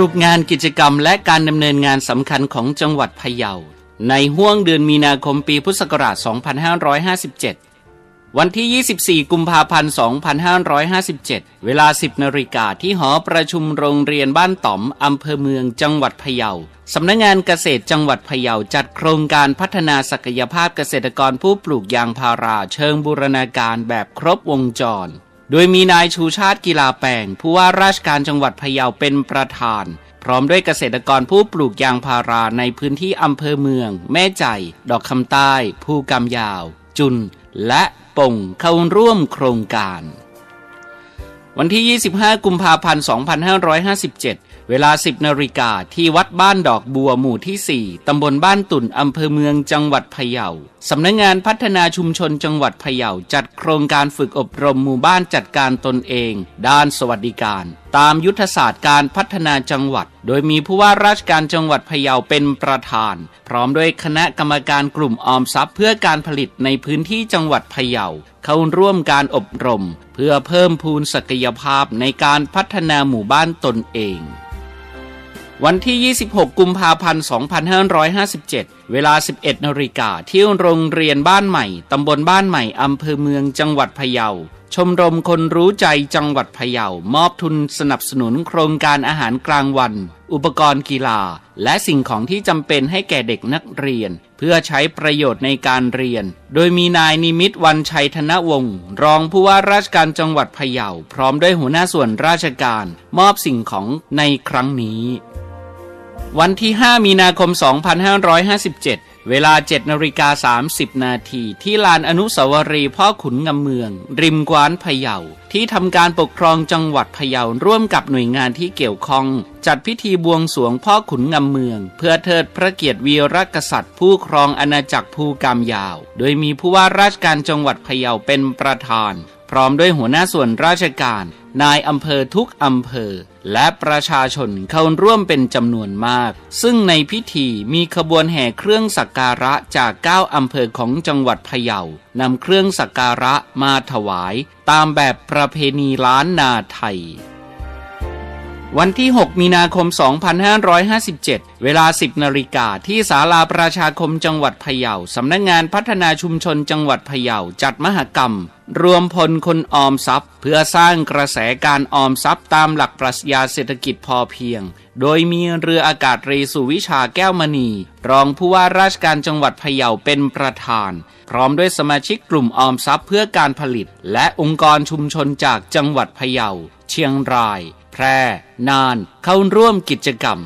รุปงานกิจกรรมและการดำเนินงานสำคัญของจังหวัดพะเยา ในห้วงเดือนมีนาคมปีพุทธศักราช 2557 วันที่ 24 กุมภาพันธ์ 2557 เวลา 10 นาฬิกาที่หอประชุมโรงเรียนบ้านต๋อมอำเภอเมืองจังหวัดพะเยา สำนักงงานเกษตรจังหวัดพะเยาจัดโครงการพัฒนาศักยภาพเกษตรกรผู้ปลูกยางพาราเชิงบูรณาการแบบครบวงจร โดยมีนายชูชาติกีฬาแปลงผู้ว่าราชการจังหวัดพะเยาเป็นประธาน พร้อมด้วยเกษตรกรผู้ปลูกยางพาราในพื้นที่อำเภอเมือง แม่ใจ ดอกคำใต้ ภูกำยาว จุน และป่งเข้าร่วมโครงการ วันที่ 25 กุมภาพันธ์ 2557 เวลา 10นาฬิกาที่วัดบ้านดอกบัวหมู่ที่ 4 ตำบลบ้านตุ่น อำเภอเมืองจังหวัดพะเยา สำนักงงานพัฒนาชุมชนจังหวัดพะเยาจัดโครงการฝึกอบรมหมู่บ้านจัดการตนเอง ด้านสวัสดิการ ตามยุทธศาสตร์การพัฒนาจังหวัด โดยมีผู้ว่าราชการจังหวัดพะเยาเป็นประธาน พร้อมด้วยคณะกรรมการกลุ่มออมทรัพย์ เพื่อการผลิตในพื้นที่จังหวัดพะเยาเข้าร่วมการอบรม เพื่อเพิ่มพูนศักยภาพในการพัฒนาหมู่บ้านตนเอง วันที่ 26 กุมภาพันธ์ 2557 เวลา 11นาฬิกาที่โรงเรียนบ้านใหม่ ตำบลบ้านใหม่ อำเภอเมืองจังหวัดพะเยา ชมรมคนรู้ใจจังหวัดพะเยา มอบทุนสนับสนุนโครงการอาหารกลางวัน อุปกรณ์กีฬา และสิ่งของที่จำเป็นให้แก่เด็กนักเรียน เพื่อใช้ประโยชน์ในการเรียน โดยมีนายนิมิตวันชัยธนวงศ์รองผู้ว่าราชการจังหวัดพะเยา พร้อมด้วยหัวหน้าส่วนราชการ มอบสิ่งของในครั้งนี้ วันที่ 5 มีนาคม 2557 เวลา 7นาฬิกา30 นาที ที่ลานอนุสาวรีย์พ่อขุนงำเมือง ริมกวานพะเยา ที่ทำการปกครองจังหวัดพะเยาร่วมกับหน่วยงานที่เกี่ยวข้อง จัดพิธีบวงสรวงพ่อขุนงำเมือง เพื่อเทิดพระเกียรติวีรกษัตริย์ ผู้ครองอาณาจักรภูกามยาว โดยมีผู้ว่าราชการจังหวัดพะเยาเป็นประธาน พร้อมด้วยหัวหน้าส่วนราชการ นายอำเภอทุกอำเภอ และประชาชนเข้าร่วมเป็นจำนวนมาก ซึ่งในพิธีมีขบวนแห่เครื่องสักการะจากเก้าอำเภอของจังหวัดพะเยานำเครื่องสักการะมาถวาย ตามแบบประเพณีล้านนาไทย วันที่ 6 มีนาคม 2557 เวลา 10 นาฬิกาที่ศาลาประชาคมจังหวัดพะเยาสำนักงงานพัฒนาชุมชนจังหวัดพะเยาจัดมหกรรม รวมพลคนออมทรัพย์ เพื่อสร้างกระแสการออมทรัพย์ตามหลักปรัชญาเศรษฐกิจพอเพียง โดยมีเรืออากาศรีสุวิชาแก้วมณี รองผู้ว่าราชการจังหวัดพะเยาเป็นประธาน พร้อมด้วยสมาชิกกลุ่มออมทรัพย์เพื่อการผลิต และองค์กรชุมชนจากจังหวัดพะเยาเชียงราย แพร่น่านเข้าร่วมกิจกรรม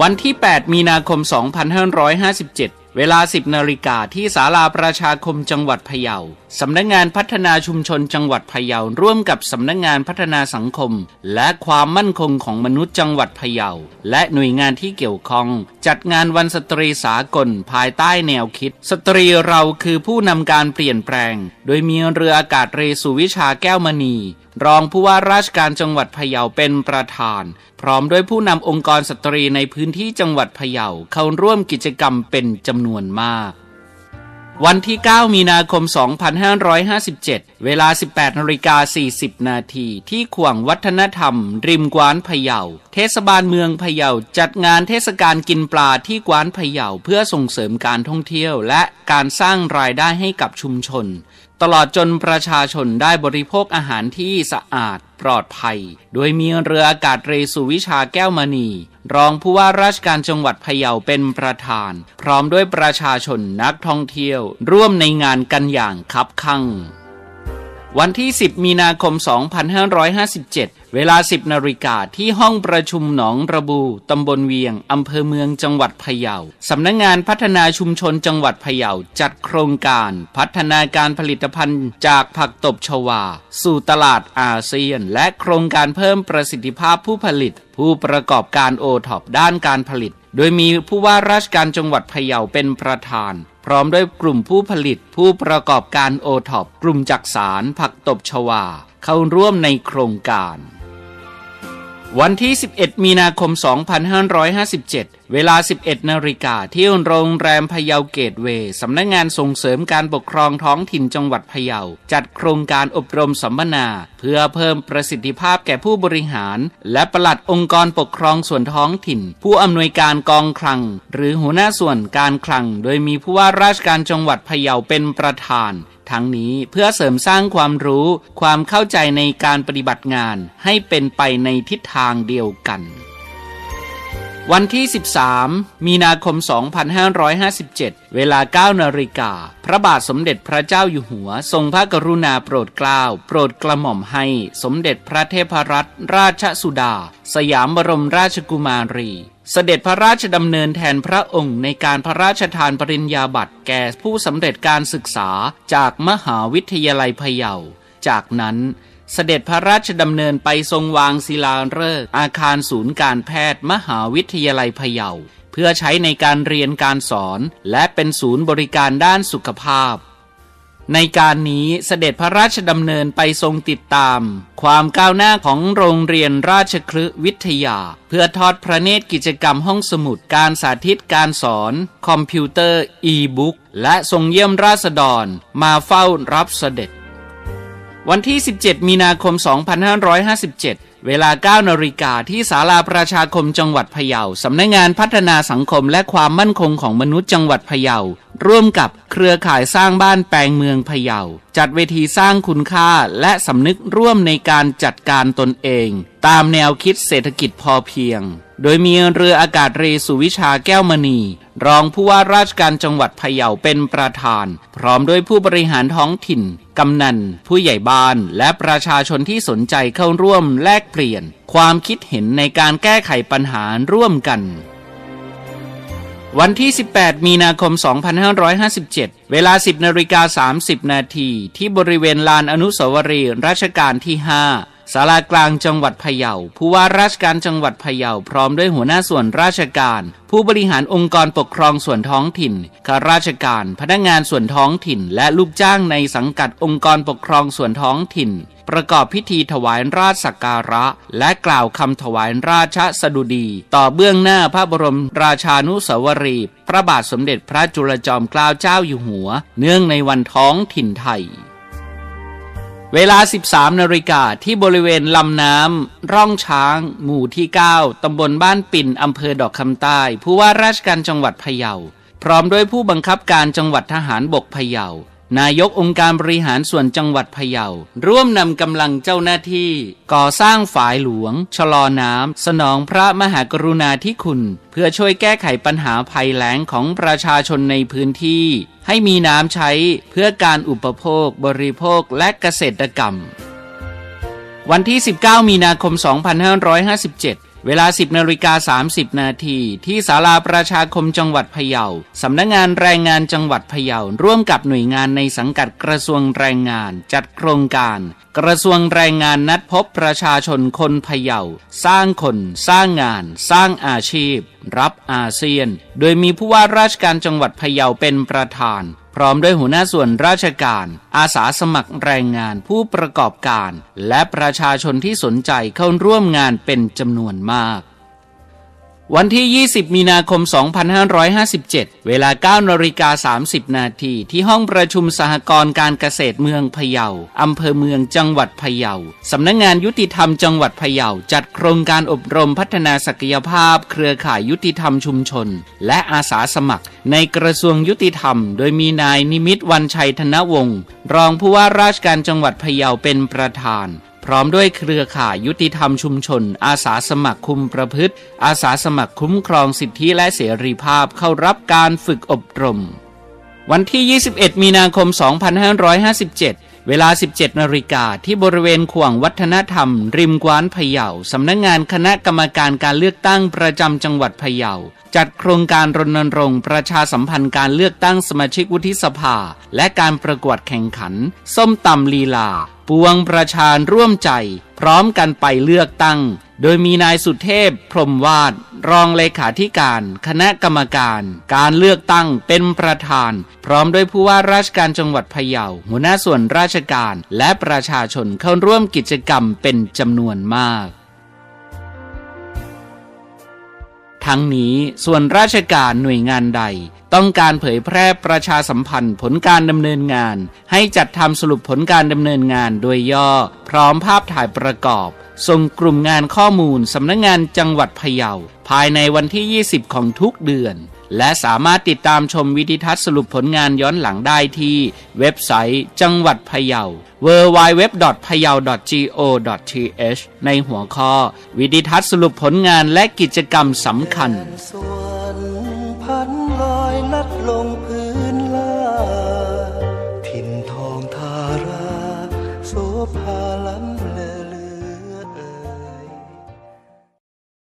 วันที่ 8 มีนาคม 2557 เวลา 10นาฬิกาที่ศาลาประชาคมจังหวัดพะเยา สำนักงงานพัฒนาชุมชนจังหวัดพะเยาร่วมกับสำนักงงานพัฒนาสังคม และความมั่นคงของมนุษย์จังหวัดพะเยาและหน่วยงานที่เกี่ยวข้อง จัดงานวันสตรีสากลภายใต้แนวคิด สตรีเราคือผู้นำการเปลี่ยนแปลง โดยมีเรืออากาศเรสุวิชาแก้วมณี รองผู้ว่าราชการจังหวัดพะเยาเป็นประธาน พร้อมด้วยผู้นำองค์กรสตรีในพื้นที่จังหวัดพะเยาเข้าร่วมกิจกรรมเป็นจำนวนมาก วันที่ 9 มีนาคม 2557 เวลา 18นาฬิกา40 นาที ที่ขวงวัฒนธรรม ริมกวานพะเยา เทศบาลเมืองพะเยา จัดงานเทศกาลกินปลาที่กวานพะเยา เพื่อส่งเสริมการท่องเที่ยว และการสร้างรายได้ให้กับชุมชน ตลอดจนประชาชนได้บริโภคอาหารที่สะอาด ปลอดภัย โดยมีเรืออากาศเรสุวิชาแก้วมณี รองผู้ว่าราชการจังหวัดพะเยาเป็นประธาน พร้อมด้วยประชาชนนักท่องเที่ยว ร่วมในงานกันอย่างคับคั่ง วันที่ 10 มีนาคม 2557 เวลา 10นาฬิกาที่ห้องประชุมหนองระบู ตำบลเวียง อำเภอเมืองจังหวัดพะเยา สำนักงงานพัฒนาชุมชนจังหวัดพะเยาจัดโครงการ พัฒนาการผลิตภัณฑ์จากผักตบชวา สู่ตลาดอาเซียน และโครงการเพิ่มประสิทธิภาพผู้ผลิต ผู้ประกอบการโอท็อปด้านการผลิตโดยมีผู้ว่าราชการจังหวัดพะเยาเป็นประธาน พร้อมด้วยกลุ่มผู้ผลิตผู้ประกอบการโอท็อปกลุ่มจักสารผักตบชวา เข้าร่วมในโครงการ วันที่ 11 มีนาคม 2557 เวลา 11 นาฬิกาที่โรงแรมพะเยาเกตเวย์สำนักงานส่งเสริมการปกครองท้องถิ่นจังหวัดพะเยา จัดโครงการอบรมสัมมนา เพื่อเพิ่มประสิทธิภาพแก่ผู้บริหาร และปลัดองค์กรปกครองส่วนท้องถิ่น ผู้อำนวยการกองคลัง หรือหัวหน้าส่วนการคลัง โดยมีผู้ว่าราชการจังหวัดพะเยาเป็นประธานทั้งนี้เพื่อเสริมสร้างความรู้ ความเข้าใจในการปฏิบัติงานให้เป็นไปในทิศทางเดียวกัน วันที่ 13 มีนาคม 2557 เวลา 9 นาฬิกา พระบาทสมเด็จพระเจ้าอยู่หัว ทรงพระกรุณาโปรดเกล้า โปรดกระหม่อมให้ สมเด็จพระเทพรัตนราชสุดา สยามบรมราชกุมารี เสด็จพระราชดำเนินแทนพระองค์ในการพระราชทานปริญญาบัตรแก่ผู้สำเร็จการศึกษาจากมหาวิทยาลัยพะเยา จากนั้น เสด็จพระราชดำเนินไปทรงวางศิลาฤกษ์อาคารศูนย์การแพทย์มหาวิทยาลัยพะเยา เพื่อใช้ในการเรียนการสอน และเป็นศูนย์บริการด้านสุขภาพ ในการนี้เสด็จพระราชดำเนินไปทรงติดตาม ความก้าวหน้าของโรงเรียนราชคลึวิทยา เพื่อทอดพระเนตรกิจกรรมห้องสมุดการสาธิตการสอน คอมพิวเตอร์ อีบุ๊กและทรงเยี่ยมราษฎรมาเฝ้ารับเสด็จ วันที่ 17 มีนาคม 2557 เวลา 9นาฬิกาที่ศาลาประชาคมจังหวัดพะเยา สำนักงานพัฒนาสังคมและความมั่นคงของมนุษย์จังหวัดพะเยา ร่วมกับเครือข่ายสร้างบ้านแปลงเมืองพะเยา จัดเวทีสร้างคุณค่าและสำนึกร่วมในการจัดการตนเอง ตามแนวคิดเศรษฐกิจพอเพียง โดยมีเรืออากาศเรสุวิชาแก้วมณี รองผู้ว่าราชการจังหวัดพะเยาเป็นประธาน พร้อมด้วยผู้บริหารท้องถิ่น กำนัน ผู้ใหญ่บ้าน และประชาชนที่สนใจเข้าร่วมแลกเปลี่ยน ความคิดเห็นในการแก้ไขปัญหาร่วมกันวันที่ 18 มีนาคม 2557 เวลา 10นาฬิกา30 นาที ที่บริเวณลานอนุสาวรีย์รัชกาลที่ 5 ศาลากลางจังหวัดพะเยา ผู้ว่าราชการจังหวัดพะเยา พร้อมด้วยหัวหน้าส่วนราชการ ผู้บริหารองค์กรปกครองส่วนท้องถิ่น ข้าราชการ พนักงานส่วนท้องถิ่น และลูกจ้างในสังกัดองค์กรปกครองส่วนท้องถิ่น ประกอบพิธีถวายราชสักการะ และกล่าวคำถวายราชสดุดี ต่อเบื้องหน้าพระบรมราชานุสาวรีย์พระบาทสมเด็จพระจุลจอมเกล้าเจ้าอยู่หัว เนื่องในวันท้องถิ่นไทย เวลา 13นาฬิกาที่บริเวณลำน้ำร่องช้าง หมู่ที่ 9 ตำบลบ้านปิ่น อำเภอดอกคำใต้ ผู้ว่าราชการจังหวัดพะเยา พร้อมด้วยผู้บังคับการจังหวัดทหารบกพะเยา นายกองค์การบริหารส่วนจังหวัดพะเยา ร่วมนำกำลังเจ้าหน้าที่ ก่อสร้างฝายหลวง ชะลอน้ำ สนองพระมหากรุณาธิคุณ เพื่อช่วยแก้ไขปัญหาภัยแล้งของประชาชนในพื้นที่ ให้มีน้ำใช้เพื่อการอุปโภค บริโภคและเกษตรกรรม วันที่ 19 มีนาคม 2557 เวลา 10นาฬิกา30 นาทีที่ศาลาประชาคมจังหวัดพะเยา สำนักงานแรงงานจังหวัดพะเยา ร่วมกับหน่วยงานในสังกัดกระทรวงแรงงาน จัดโครงการ กระทรวงแรงงานนัดพบประชาชนคนพะเยา สร้างคน สร้างงาน สร้างอาชีพ รับอาเซียน โดยมีผู้ว่าราชการจังหวัดพะเยาเป็นประธาน พร้อมด้วยหัวหน้าส่วนราชการ อาสาสมัครแรงงานผู้ประกอบการ และประชาชนที่สนใจเข้าร่วมงานเป็นจำนวนมาก วันที่ 20 มีนาคม 2557 เวลา 9นาฬิกา 30 นาที ที่ห้องประชุมสหกรณ์การเกษตรเมืองพะเยา อำเภอเมืองจังหวัดพะเยา สำนักงงานยุติธรรมจังหวัดพะเยา จัดโครงการอบรมพัฒนาศักยภาพ เครือข่ายยุติธรรมชุมชน และอาสาสมัคร ในกระทรวงยุติธรรม โดยมีนายนิมิตวันชัยธนวงศ์ รองผู้ว่าราชการจังหวัดพะเยาเป็นประธาน พร้อมด้วยเครือข่ายยุติธรรมชุมชน อาสาสมัครคุมประพฤติ อาสาสมัครคุ้มครองสิทธิและเสรีภาพเข้ารับการฝึกอบรม วันที่ 21 มีนาคม 2557 เวลา 17นาฬิกาที่บริเวณขวงวัฒนธรรม ริมกว้านพะเยาสำนักงงานคณะกรรมการการเลือกตั้งประจำจังหวัดพะเยาจัดโครงการรณรงค์ประชาสัมพันธ์การเลือกตั้งสมาชิกวุฒิสภา และการประกวดแข่งขัน ส้มตำลีลา ปวงประชาร่วมใจ พร้อมกันไปเลือกตั้ง โดยมีนายสุเทพ พรมวาด รองเลขาธิการ คณะกรรมการ การเลือกตั้งเป็นประธาน พร้อมด้วยผู้ว่าราชการจังหวัดพะเยา หัวหน้าส่วนราชการและประชาชนเข้าร่วมกิจกรรมเป็นจำนวนมาก ทั้งนี้ส่วนราชการหน่วยงานใด ต้องการเผยแพร่ประชาสัมพันธ์ผลการดำเนินงาน ให้จัดทำสรุปผลการดำเนินงานโดยย่อ พร้อมภาพถ่ายประกอบ ส่งกลุ่มงานข้อมูลสำนักงงานจังหวัดพะเยาภายในวันที่ 20 ของทุกเดือน และสามารถติดตามชมวิดิทัศน์สรุปผลงานย้อนหลังได้ที่ เว็บไซต์จังหวัดพะเยา www.payao.go.th ในหัวข้อ วิดิทัศน์สรุปผลงานและกิจกรรมสำคัญสวรรค์พันลอยลัดลง